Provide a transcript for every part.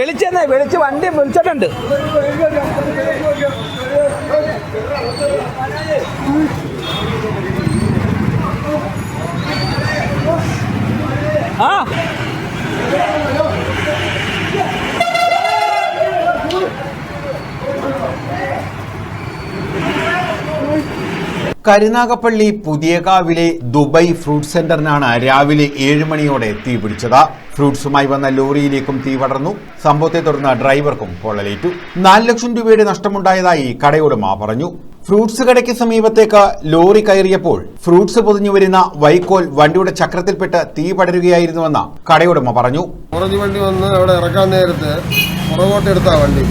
വിളിച്ചെന്നേ വെളിച്ച് വണ്ടി വിളിച്ചിട്ടുണ്ട്. ആ. കരുനാഗപ്പള്ളി പുതിയകാവിലെ ദുബൈ ഫ്രൂട്ട് സെന്ററിനാണ് രാവിലെ ഏഴ് മണിയോടെ തീ പിടിച്ചത്. ഫ്രൂട്ട്സുമായി വന്ന ലോറിയിലേക്കും തീ പടർന്നു. സംഭവത്തെ തുടർന്ന് ഡ്രൈവർക്കും പൊള്ളലേറ്റു. നാല് ലക്ഷം രൂപയുടെ നഷ്ടമുണ്ടായതായി കടയുടമ പറഞ്ഞു. ഫ്രൂട്ട്സ് കടയ്ക്ക് സമീപത്തേക്ക് ലോറി കയറിയപ്പോൾ ഫ്രൂട്ട്സ് പൊതിഞ്ഞു വരുന്ന വൈക്കോൽ വണ്ടിയുടെ ചക്രത്തിൽപ്പെട്ട് തീ പടരുകയായിരുന്നുവെന്ന് കടയുടമ പറഞ്ഞു. വണ്ടി വന്ന് അവിടെ ഇറക്കാൻ നേരത്ത് പുറകോട്ടെടുത്ത വണ്ടി.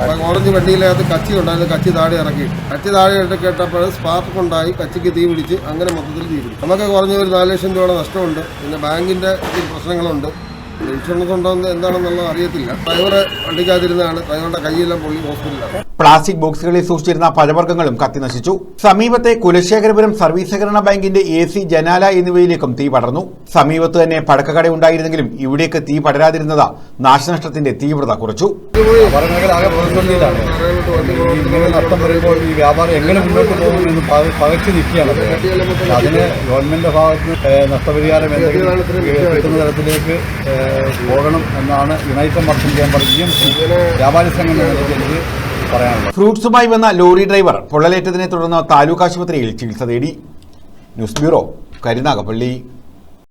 ഓറഞ്ച് വണ്ടിയിലകത്ത് കച്ചി ഉണ്ടായിരുന്നു. കച്ചി താഴെ ഇറക്കി കച്ചി താഴെ ഇട്ട് കേട്ടപ്പോൾ സ്പാർക്ക് ഉണ്ടായി. കച്ചിക്ക് തീ പിടിച്ച് അങ്ങനെ മൊത്തത്തിൽ തീ പിടിച്ചു. നമുക്ക് കുറഞ്ഞ ഒരു നാല് ലക്ഷം രൂപയുടെ നഷ്ടമുണ്ട്. പിന്നെ ബാങ്കിന്റെ പ്രശ്നങ്ങളുണ്ട്. ഇൻഷുറൻസ് ഉണ്ടോ എന്ന് എന്താണെന്നുള്ളത് അറിയത്തില്ല. ഡ്രൈവർ ഡ്രൈവറുടെ കൈയെല്ലാം പൊള്ളി ഹോസ്പിറ്റലിലാണ് പ്ലാസ്റ്റിക് ബോക്സുകളിൽ സൂക്ഷിച്ചിരുന്ന പഴവർഗങ്ങളും കത്തിനശിച്ചു സമീപത്തെ കുലശേഖരപുരം സർവീസ് സഹകരണ ബാങ്കിന്റെ എ സി ജനാല എന്നിവയിലേക്കും തീ പടർന്നു. സമീപത്ത് തന്നെ പടക്കക്കട ഉണ്ടായിരുന്നെങ്കിലും ഇവിടേക്ക് തീ പടരാതിരുന്നത് നാശനഷ്ടത്തിന്റെ തീവ്രത കുറച്ചു. നഷ്ടം വരുമ്പോൾ ഈ വ്യാപാരം എങ്ങനെ മുന്നോട്ട് പകച്ചു നിൽക്കുകയാണ്. അതിന് ഗവൺമെന്റിന്റെ ഭാഗത്ത് നഷ്ടപരിഹാരം എന്തെങ്കിലും കിട്ടുന്ന തരത്തിലേക്ക് പോകണം എന്നാണ് united merchant chamber E M C വ്യാപാരി സംഘം പറയാനുള്ളത്. ഫ്രൂട്ട്സുമായി വന്ന ലോറി ഡ്രൈവർ പൊള്ളലേറ്റതിനെ തുടർന്ന് താലൂക്ക് ആശുപത്രിയിൽ ചികിത്സ തേടി. News bureau Karunagappally.